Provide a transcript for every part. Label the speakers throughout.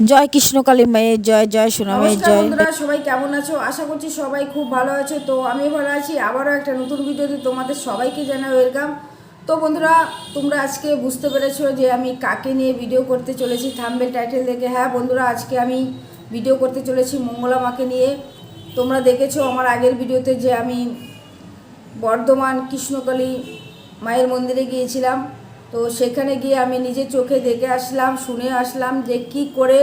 Speaker 1: জয় কৃষ্ণকালী মায়ের জয় জয় সোনামের জয়।
Speaker 2: বন্ধুরা সবাই কেমন আছো? আশা করছি সবাই খুব ভালো আছো। তো আমি ভালো আছি। আবারও একটা নতুন ভিডিওতে তোমাদের সবাইকে জানাই ওয়েলকাম তো বন্ধুরা তোমরা আজকে বুঝতে পেরেছ যে আমি কাকে নিয়ে ভিডিও করতে চলেছি থাম্বেল টাইটেল দেখে। হ্যাঁ বন্ধুরা আজকে আমি ভিডিও করতে চলেছি মঙ্গলা মাকে নিয়ে। তোমরা দেখেছ আমার আগের ভিডিওতে যে আমি বর্ধমান কৃষ্ণকালী মায়ের মন্দিরে গিয়েছিলাম। তো সেখানে গিয়ে আমি নিজে চোখে দেখে আসলাম, শুনে আসলাম যে কি করে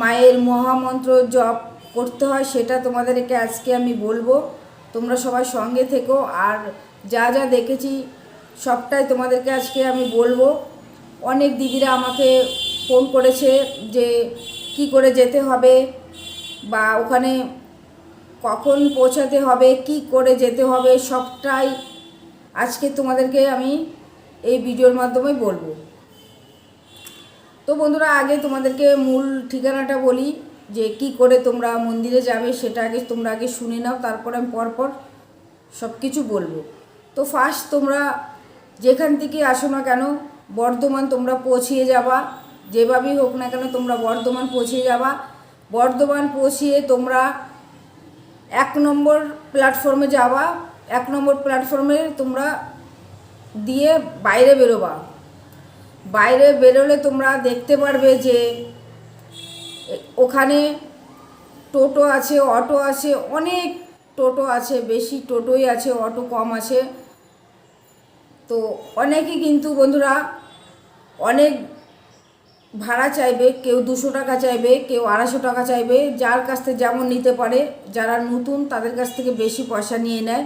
Speaker 2: মায়ের মহামন্ত্র জপ করতে হয় সেটা তোমাদেরকে আজকে আমি বলব। তোমরা সবাই সঙ্গে থেকো আর যা যা দেখেছি সবটাই তোমাদেরকে আজকে আমি বলব। অনেক দিদিরা আমাকে ফোন করেছে যে কি করে যেতে হবে বা ওখানে কখন পৌঁছাতে হবে, কি করে যেতে হবে সবটাই আজকে তোমাদেরকে আমি এই ভিডিওর মাধ্যমে বলব। তো বন্ধুরা, আগে তোমাদেরকে মূল ঠিকানাটা বলি, যে কি করে তোমরা মন্দিরে যাবে সেটা আগে তোমরা আগে শুনে নাও, তারপর আমি পরপর সব কিছু বলব। তো ফার্স্ট তোমরা যেখান থেকে আসো না কেন, বর্ধমান তোমরা পৌঁছিয়ে যাবা। যেভাবেই হোক না কেন তোমরা বর্ধমান পৌঁছিয়ে যাবা। বর্ধমান পৌঁছিয়ে তোমরা এক নম্বর প্ল্যাটফর্মে যাবা। এক নম্বর প্ল্যাটফর্মে তোমরা দিয়ে বাইরে বেরোবা। বাইরে বেরোলে তোমরা দেখতে পারবে যে ওখানে টোটো আছে, অটো আছে, অনেক টোটো আছে, বেশি টোটোই আছে, অটো কম আছে। তো অনেকেই কিন্তু বন্ধুরা অনেক ভাড়া চাইবে, কেউ দুশো টাকা চাইবে, কেউ আড়াইশো টাকা চাইবে, যার কাছ থেকে যেমন নিতে পারে, যারা নতুন তাদের কাছ থেকে বেশি পয়সা নিয়ে নেয়।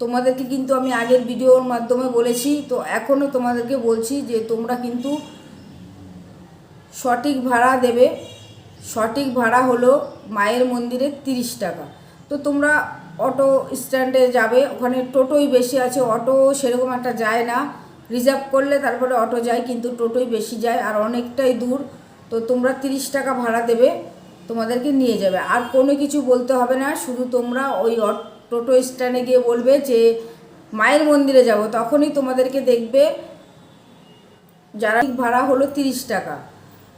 Speaker 2: তোমাদেরকে কিন্তু আমি আগের ভিডিওর মাধ্যমে বলেছি, তো এখনও তোমাদেরকে বলছি যে তোমরা কিন্তু সঠিক ভাড়া দেবে। সঠিক ভাড়া হলো মায়ের মন্দিরে তিরিশ টাকা। তো তোমরা অটো স্ট্যান্ডে যাবে, ওখানে টোটোই বেশি আছে, অটো সেরকম একটা যায় না। রিজার্ভ করলে তারপরে অটো যায়, কিন্তু টোটোই বেশি যায় আর অনেকটাই দূর। তো তোমরা তিরিশ টাকা ভাড়া দেবে, তোমাদেরকে নিয়ে যাবে। আর কোনো কিছু বলতে হবে না, শুধু তোমরা ওই টোটো স্ট্যান্ডে গিয়ে বলবে যে, মায়ের মন্দিরে যাব, তখনই তোমাদেরকে দেখবে যারা ভাড়া হলো তিরিশ টাকা।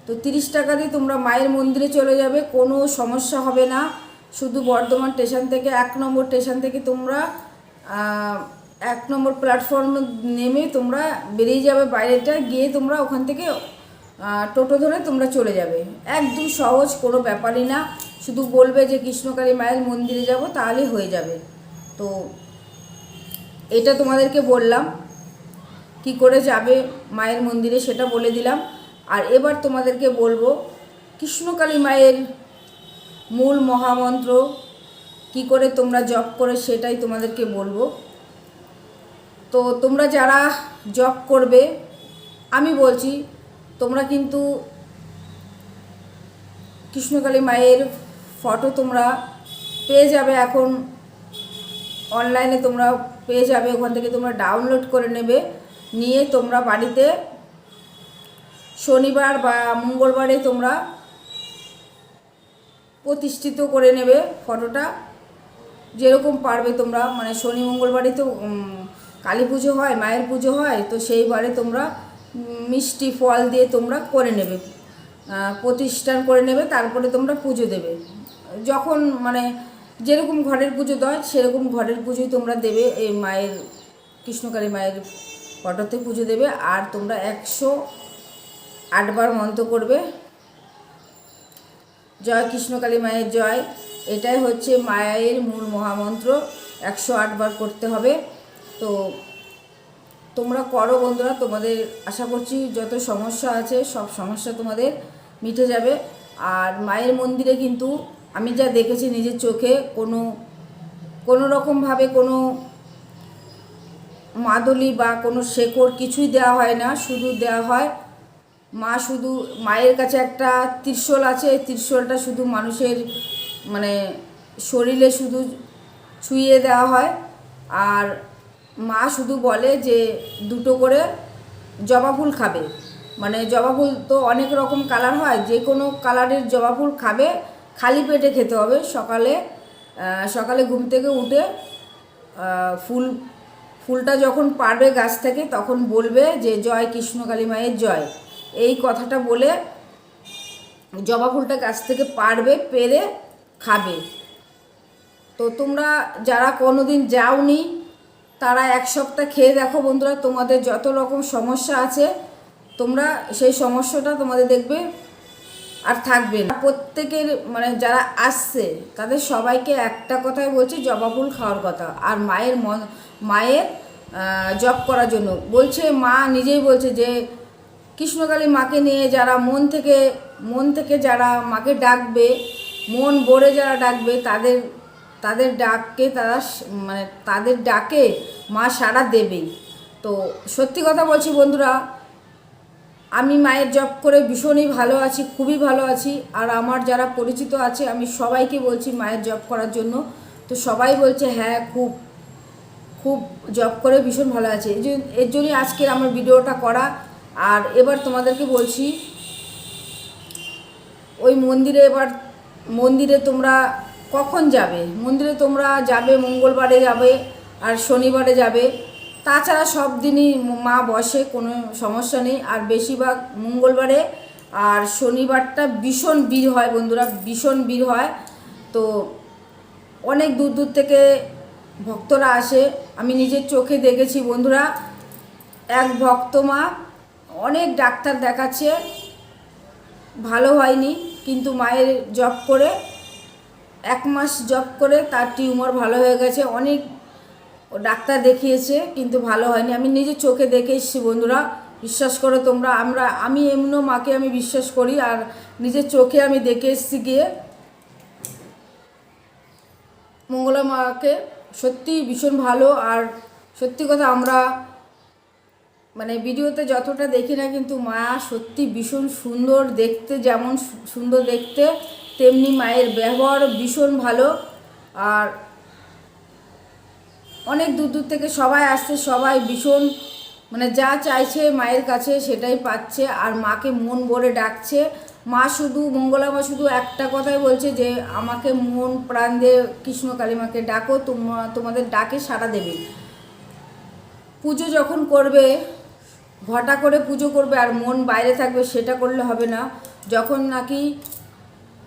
Speaker 2: তো তিরিশ টাকা দিয়ে তোমরা মায়ের মন্দিরে চলে যাবে, কোনো সমস্যা হবে না। শুধু বর্ধমান স্টেশন থেকে এক নম্বর স্টেশন থেকে তোমরা এক নম্বর প্ল্যাটফর্ম নেমে তোমরা বেরিয়ে যাবে বাইরেটা, গিয়ে তোমরা ওখান থেকে টোটো ধরে তোমরা চলে যাবে। একদম সহজ কোনো ব্যাপারই না। শুধু বলবে যে কৃষ্ণকালী মায়ের মন্দিরে যাব, তাহলে হয়ে যাবে। তো এটা তোমাদেরকে বললাম, কি করে যাবে মায়ের মন্দিরে সেটা বলে দিলাম। আর এবার তোমাদেরকে বলব, কৃষ্ণকালী মায়ের মূল মহামন্ত্র, কি করে তোমরা জপ করে সেটাই তোমাদেরকে বলব। তো তোমরা যারা জব করবে, আমি বলছি, তোমরা কিন্তু কৃষ্ণকালী মায়ের ফটো তোমরা পেয়ে যাবে এখন। অনলাইনে তোমরা পেয়ে যাবে, ওখান থেকে তোমরা ডাউনলোড করে নেবে। নিয়ে তোমরা বাড়িতে শনিবার বা মঙ্গলবারে তোমরা প্রতিষ্ঠিত করে নেবে ফটোটা। যেরকম পারবে তোমরা মানে শনি মঙ্গলবারে তো কালী পুজো হয়, মায়ের পুজো হয়, তো সেইবারে তোমরা মিষ্টি ফল দিয়ে তোমরা করে নেবে। প্রতিষ্ঠান করে নেবে, তারপরে তোমরা পুজো দেবে। যখন মানে যেরকম ঘরের পুজো দেয়, সেরকম ঘরের পুজোই তোমরা দেবে, এই মায়ের, কৃষ্ণকালী মায়ের ফটোতে পুজো দেবে, আর তোমরা একশো আটবার মন্ত্র করবে। জয় কৃষ্ণকালী মায়ের জয়। এটাই হচ্ছে মায়ের মূল মহামন্ত্র, একশো আটবার করতে হবে। তো তোমরা করো বন্ধুরা, তোমাদের আশা করছি যত সমস্যা আছে, সব সমস্যা তোমাদের মিটে যাবে। আর মায়ের মন্দিরে কিন্তু আমি যা দেখেছি নিজের চোখে কোনো কোনো রকমভাবে কোনো মাদলি বা কোনো শেকড় কিছুই দেওয়া হয় না, শুধু দেওয়া হয় মা শুধু, মায়ের কাছে একটা ত্রিশূল আছে, এই ত্রিশূলটা শুধু মানুষের মানে শরীরে শুধু ছুঁয়ে দেওয়া হয়। আর মা শুধু বলে যে দুটো করে জবা ফুল খাবে। মানে জবা ফুল তো অনেক রকম কালার হয়, যে কোনো কালারের জবা ফুল খাবে খালি পেটে খেতে হবে। সকালে সকালে ঘুম থেকে উঠে ফুল, ফুলটা যখন পারবে গাছ থেকে, তখন বলবে যে, জয় কৃষ্ণকালী মায়ের জয়। এই কথাটা বলে জবা ফুলটা গাছ থেকে পারবে, পেরে খাবে। তো তোমরা যারা কোনোদিন যাওনি, তারা এক সপ্তাহ খেয়ে দেখো বন্ধুরা, তোমাদের যত রকম সমস্যা আছে, তোমরা সেই সমস্যাটা তোমাদের দেখবে। আর থাকবে না। প্রত্যেকের মানে যারা আসছে, তাদের সবাইকে একটা কথাই বলছি জবা ফুল খাওয়ার কথা। আর মায়ের মায়ের জব করার জন্য। বলছে মা নিজেই বলছে যে, কৃষ্ণকালী মাকে নিয়ে যারা মন থেকে মন থেকে যারা মাকে ডাকবে, মন ভরে যারা ডাকবে, তাদের তাদের ডাককে তারা মানে তাদের ডাকে মা সাড়া দেবেই। তো সত্যি কথা বলছি বন্ধুরা আমি মায়ের জব করে ভীষণই ভালো আছি, খুবই ভালো আছি। আর আমার যারা পরিচিত আছে, আমি সবাইকে বলছি মায়ের জব করার জন্য। তো সবাই বলছে হ্যাঁ খুব খুব জব করে ভীষণ ভালো আছে। এই জন্য, এর জন্যই আজকের আমার ভিডিওটা করা। আর এবার তোমাদেরকে বলছি, ওই মন্দিরে এবার, মন্দিরে তোমরা কখন যাবে? মন্দিরে তোমরা যাবে, মঙ্গলবারে যাবে, আর শনিবারে যাবে। তাছাড়া সব দিনই মা বসে, কোনো সমস্যা নেই। আর বেশিরভাগ মঙ্গলবারে আর শনিবারটা ভীষণ ভিড় হয় বন্ধুরা, ভীষণ ভিড় হয়। তো অনেক দূর দূর থেকে ভক্তরা আসে। আমি নিজের চোখে দেখেছি বন্ধুরা, এক ভক্ত মা অনেক ডাক্তার দেখাচ্ছে। ভালো হয়নি, কিন্তু মায়ের জব করে, এক মাস জব করে তার টিউমার ভালো হয়ে গেছে। অনেক ডাক্তার দেখিয়েছে, কিন্তু ভালো হয়নি। আমি নিজের চোখে দেখে এসেছি বন্ধুরা, বিশ্বাস করো তোমরা, আমরা, আমি এমনও মাকে আমি বিশ্বাস করি, আর নিজের চোখে আমি দেখে এসেছি গিয়ে। মঙ্গলা মাকে সত্যি ভীষণ ভালো, আর সত্যি কথা আমরা মানে ভিডিওতে যতটা দেখি না কিন্তু মা সত্যি ভীষণ সুন্দর দেখতে, যেমন সুন্দর দেখতে, তেমনি মায়ের ব্যবহার ভীষণ ভালো। আর অনেক দূর দূর থেকে সবাই আসছে, সবাই ভীষণ মানে যা চাইছে মায়ের কাছে সেটাই পাচ্ছে আর মাকে মন ভরে ডাকছে। মা শুধু মঙ্গলা মা শুধু একটা কথাই বলছে যে, আমাকে মন প্রাণ দিয়ে কৃষ্ণ কালীমাকে ডাকো, তোমা, তোমাদের ডাকে সাড়া দেবে। পুজো যখন করবে, ঘটা করে পুজো করবে আর মন বাইরে থাকবে সেটা করলে হবে না। যখন নাকি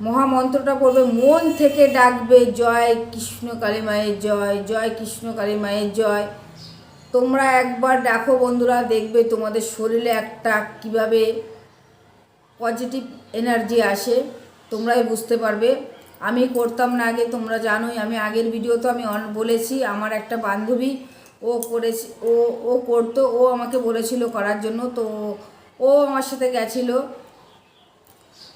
Speaker 2: মহামন্ত্রটা পড়বে, মন থেকে ডাকবে, জয় কৃষ্ণ কালী মায়ের জয় জয় কৃষ্ণ কালী মায়ের জয়। তোমরা একবার দেখো বন্ধুরা, দেখবে তোমাদের শরীরে একটা কীভাবে পজিটিভ এনার্জি আসে, তোমরাই বুঝতে পারবে। আমি করতাম না আগে, তোমরা জানোই, আমি আগের ভিডিও তো আমি অন- বলেছি, আমার একটা বান্ধবী, ও করেছি, ও ও করতো, ও আমাকে বলেছিল করার জন্য, তো ও আমার সাথে গেছিল।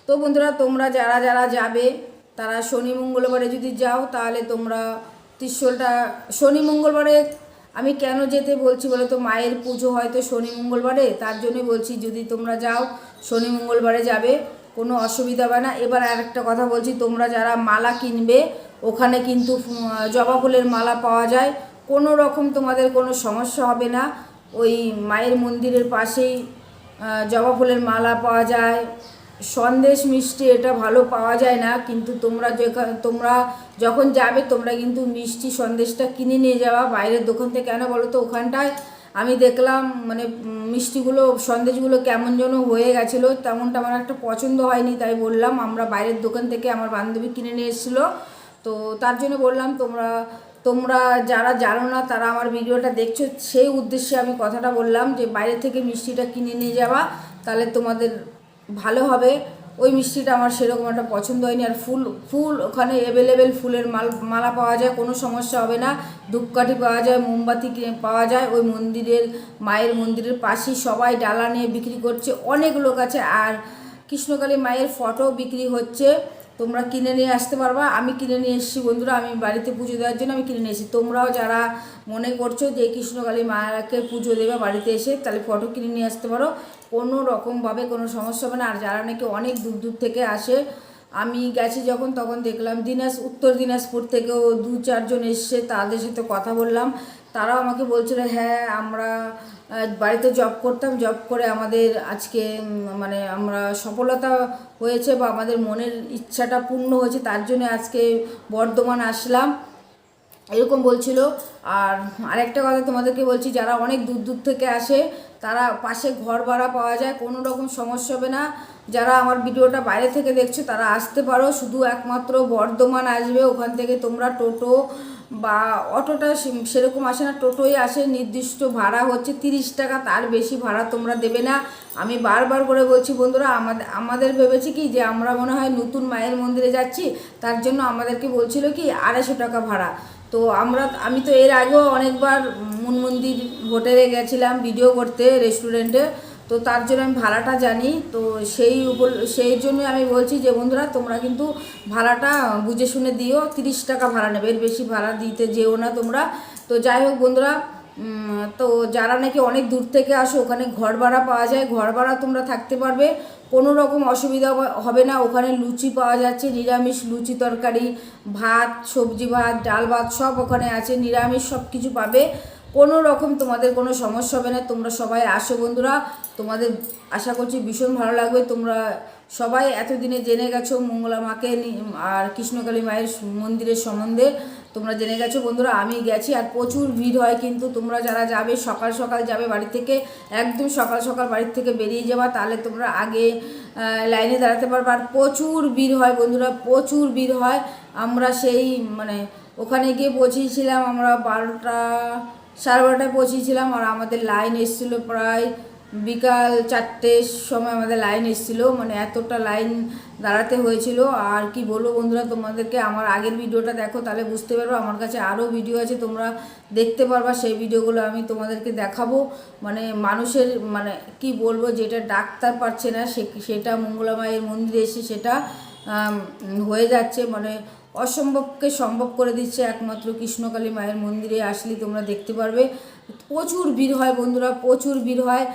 Speaker 2: তো বন্ধুরা, তোমরা যারা যারা যাবে, তারা শনি মঙ্গলবারে যদি যাও, তাহলে তোমরা ত্রিশূলটা, শনি মঙ্গলবারে আমি কেন যেতে বলছি বলে তো? মায়ের পুজো হয়তো শনি মঙ্গলবারে, তার জন্য বলছি যদি তোমরা যাও, শনি মঙ্গলবারে যাবে, কোনো অসুবিধা হবে না। এবার আরেকটা কথা বলছি, তোমরা যারা মালা কিনবে, ওখানে কিন্তু জবা ফুলের মালা পাওয়া যায়। কোনো রকম তোমাদের কোনো সমস্যা হবে না। ওই মায়ের মন্দিরের পাশেই জবা ফুলের মালা পাওয়া যায়। সন্দেশ মিষ্টি এটা ভালো পাওয়া যায় না, কিন্তু তোমরা তোমরা যখন যাবে তোমরা কিন্তু মিষ্টি সন্দেশটা কিনে নিয়ে যাওয়া বাইরের দোকান থেকে কেন বলো তো? ওখানটায় আমি দেখলাম মানে মিষ্টিগুলো, সন্দেশগুলো কেমন যেন হয়ে গেছিল, তেমনটা আমার একটা পছন্দ হয়নি, তাই বললাম, আমরা বাইরের দোকান থেকে আমার বান্ধবী কিনে নিয়ে এসেছিল। তো তার জন্য বললাম, তোমরা তোমরা যারা জানো না, তারা আমার ভিডিওটা দেখছ। সেই উদ্দেশ্যে আমি কথাটা বললাম যে, বাইরে থেকে মিষ্টিটা কিনে নিয়ে যাওয়া তাহলে তোমাদের ভালো হবে। ওই মিষ্টিটা আমার সেরকম একটা পছন্দ হয়নি। আর ফুল ফুল ওখানে অ্যাভেলেবেল ফুলের মাল, মালা পাওয়া যায়, কোনো সমস্যা হবে না। ধূপকাঠি পাওয়া যায়, মোমবাতি পাওয়া যায়। ওই মন্দিরের, মায়ের মন্দিরের পাশেই সবাই ডালা নিয়ে বিক্রি করছে। অনেক লোক আছে। আর কৃষ্ণকালী মায়ের ফটো বিক্রি হচ্ছে। তোমরা কিনে নিয়ে আসতে পারবা। আমি কিনে নিয়ে এসেছি বন্ধুরা। আমি বাড়িতে পুজো দেওয়ার জন্য আমি কিনে নিয়ে এসেছি। তোমরাও যারা মনে করছ যে কৃষ্ণকালী মায়াকে পুজো দেবে বাড়িতে এসে, তাহলে ফটো কিনে নিয়ে আসতে পারো। কোনো রকমভাবে কোনো সমস্যা হবে না। আর যারা নাকি অনেক দূর দূর থেকে আসে, আমি গেছি যখন তখন দেখলাম দিনাজ, উত্তর দিনাজপুর থেকেও দু চারজন এসছে, তাদের সাথে কথা বললাম। তারাও আমাকে বলছিল হ্যাঁ আমরা বাড়িতে জব করতাম জব করে আমাদের আজকে মানে আমরা সফলতা হয়েছে বা আমাদের মনের ইচ্ছাটা পূর্ণ হয়েছে, তার জন্য আজকে বর্ধমান আসলাম। এরকম বলছিল। আর আরেকটা কথা তোমাদেরকে বলছি, যারা অনেক দূর দূর থেকে আসে তারা পাশে ঘর ভাড়া পাওয়া যায়, কোনো রকম সমস্যা হবে না। যারা আমার ভিডিওটা বাইরে থেকে দেখছ, তারা আসতে পারো। শুধু একমাত্র বর্ধমান আসবে, ওখান থেকে তোমরা টোটো বা অটোটা সেরকম আসে না। টোটোই আসে, নির্দিষ্ট ভাড়া হচ্ছে তিরিশ টাকা, তার বেশি ভাড়া তোমরা দেবে না। আমি বারবার করে বলছি, বন্ধুরা আমাদের আমাদের ভেবেছি কি যে আমরা মনে হয় নতুন মায়ের মন্দিরে যাচ্ছি, তার জন্য আমাদেরকে বলছিল কি, আড়াইশো টাকা ভাড়া। তো আমরা, আমি তো এর আগেও অনেকবার মন মন্দির হোটেলে গেছিলাম ভিডিও করতে রেস্টুরেন্টে, তো তার জন্য আমি ভাড়াটা জানি, তো সেই উপর সেই জন্য আমি বলছি যে বন্ধুরা তোমরা কিন্তু ভাড়াটা বুঝে শুনে দিও, তিরিশ টাকা ভাড়া নেবে, এর বেশি ভাড়া দিতে যেও না তোমরা। তো যাই হোক বন্ধুরা তো যারা নাকি অনেক দূর থেকে আসো, ওখানে ঘর ভাড়া পাওয়া যায়। ঘর ভাড়া তোমরা থাকতে পারবে। কোনো রকম অসুবিধা হবে- না। ওখানে লুচি পাওয়া যাচ্ছে, নিরামিষ লুচি তরকারি, ভাত, সবজি ভাত, ডাল ভাত সব ওখানে আছে। নিরামিষ সব কিছু পাবে। কোনো রকম তোমাদের কোনো সমস্যা হবে না। তোমরা সবাই আসো বন্ধুরা। তোমাদের আশা করছি ভীষণ ভালো লাগবে। তোমরা সবাই এতদিনে জেনে গেছো মঙ্গলা মাকে আর কৃষ্ণকালী মায়ের মন্দিরের সম্বন্ধে। তোমরা জেনে গেছো বন্ধুরা, আমি গেছি আর প্রচুর ভিড় হয় কিন্তু তোমরা যারা যাবে, সকাল সকাল যাবে বাড়ি থেকে, একদম সকাল সকাল বাড়ির থেকে বেরিয়ে যাবা, তাহলে তোমরা আগে লাইনে দাঁড়াতে পারবে। আর প্রচুর ভিড় হয় বন্ধুরা, প্রচুর ভিড় হয়। আমরা সেই মানে ওখানে গিয়ে পৌঁছেছিলাম, আমরা বারোটা, সাড়ে বারোটায় পৌঁছেছিলাম, আর আমাদের লাইন এসেছিল প্রায় বিকাল চারটের সময় আমাদের লাইন এসেছিল মানে এতটা লাইন দাঁড়াতে হয়েছিল। আর কি বলব বন্ধুরা, তোমাদেরকে আমার আগের ভিডিওটা দেখো, তাহলে বুঝতে পারব আমার কাছে আরও ভিডিও আছে, তোমরা দেখতে পারবা, সেই ভিডিওগুলো আমি তোমাদেরকে দেখাবো। মানে মানুষের মানে কি বলব, যেটা ডাক্তার পাচ্ছে না সেটা মঙ্গলা মায়ের মন্দিরে এসে সেটা হয়ে যাচ্ছে। মানে অসম্ভবকে সম্ভব করে দিচ্ছে একমাত্র কৃষ্ণকালী মায়ের মন্দিরে আসলে তোমরা দেখতে পারবে। প্রচুর ভিড় হয় বন্ধুরা, প্রচুর ভিড় হয়।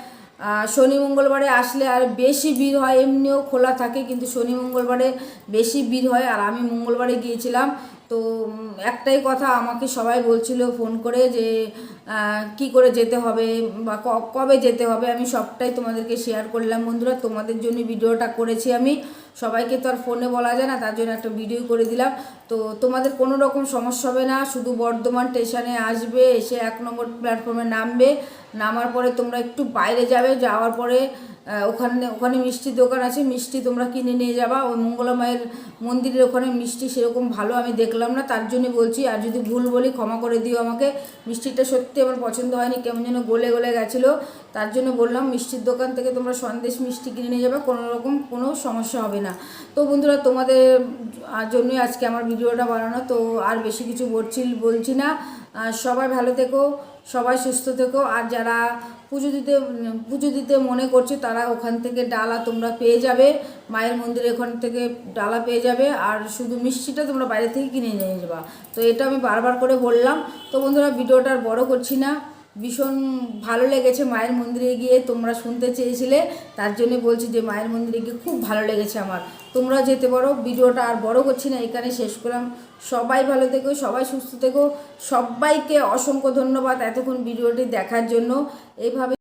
Speaker 2: শনি মঙ্গলবারে আসলে আর বেশি ভিড় হয়, এমনিও খোলা থাকে, কিন্তু শনি মঙ্গলবারে বেশি ভিড় হয় আর আমি মঙ্গলবারে গিয়েছিলাম। তো একটাই কথা আমাকে সবাই বলছিল ফোন করে যে কি করে যেতে হবে বা কবে যেতে হবে, আমি সবটাই তোমাদেরকে শেয়ার করলাম। বন্ধুরা, তোমাদের জন্য ভিডিওটা করেছি আমি। সবাইকে তো আর ফোনে বলা যায় না, তার জন্য একটা ভিডিও করে দিলাম। তো, তোমাদের কোনো রকম সমস্যা হবে না, শুধু বর্ধমান স্টেশনে আসবে, এসে এক নম্বর প্ল্যাটফর্মে নামবে। নামার পরে তোমরা একটু বাইরে যাবে, যাওয়ার পরে ওখানে ওখানে মিষ্টির দোকান আছে, মিষ্টি তোমরা কিনে নিয়ে যাবা। ওই মঙ্গলা মায়ের মন্দিরের ওখানে মিষ্টি সেরকম ভালো আমি দেখলাম না, তার জন্য বলছি, আর যদি ভুল বলি ক্ষমা করে দিও আমাকে। মিষ্টিটা সত্যি আমার পছন্দ হয়নি, কেমন যেন গলে গলে গেছিল। তার জন্য বললাম, মিষ্টির দোকান থেকে তোমরা সন্দেশ মিষ্টি কিনে নিয়ে যাবে, কোনো রকম কোনো সমস্যা হবে না। তো বন্ধুরা, তোমাদের জন্যই আজকে আমার ভিডিওটা বানানো, তো আর বেশি কিছু বলছি বলছি না। সবাই ভালো থেকো। সবাই সুস্থ থেকো। আর যারা পুজো দিতে পুজো দিতে মনে করছে, তারা ওখান থেকে ডালা তোমরা পেয়ে যাবে। মায়ের মন্দিরে ওখান থেকে ডালা পেয়ে যাবে। আর শুধু মিষ্টিটা তোমরা বাইরে থেকে কিনে নিয়ে যাবা। তো এটা আমি বারবার করে বললাম। তো বন্ধুরা, ভিডিওটা আর বড়ো করছি না। ভীষণ ভালো লেগেছে মায়ের মন্দিরে গিয়ে, তোমরা শুনতে চেয়েছিলে, তার জন্য বলছি যে মায়ের মন্দিরে গিয়ে খুব ভালো লেগেছে আমার। তোমরা যেতে পারো, ভিডিওটা আর বড় করছি না, এখানে শেষ করলাম। সবাই ভালো থেকো, সবাই সুস্থ থেকো, সবাইকে অসংখ্য ধন্যবাদ এতক্ষণ ভিডিওটি দেখার জন্য। এইভাবে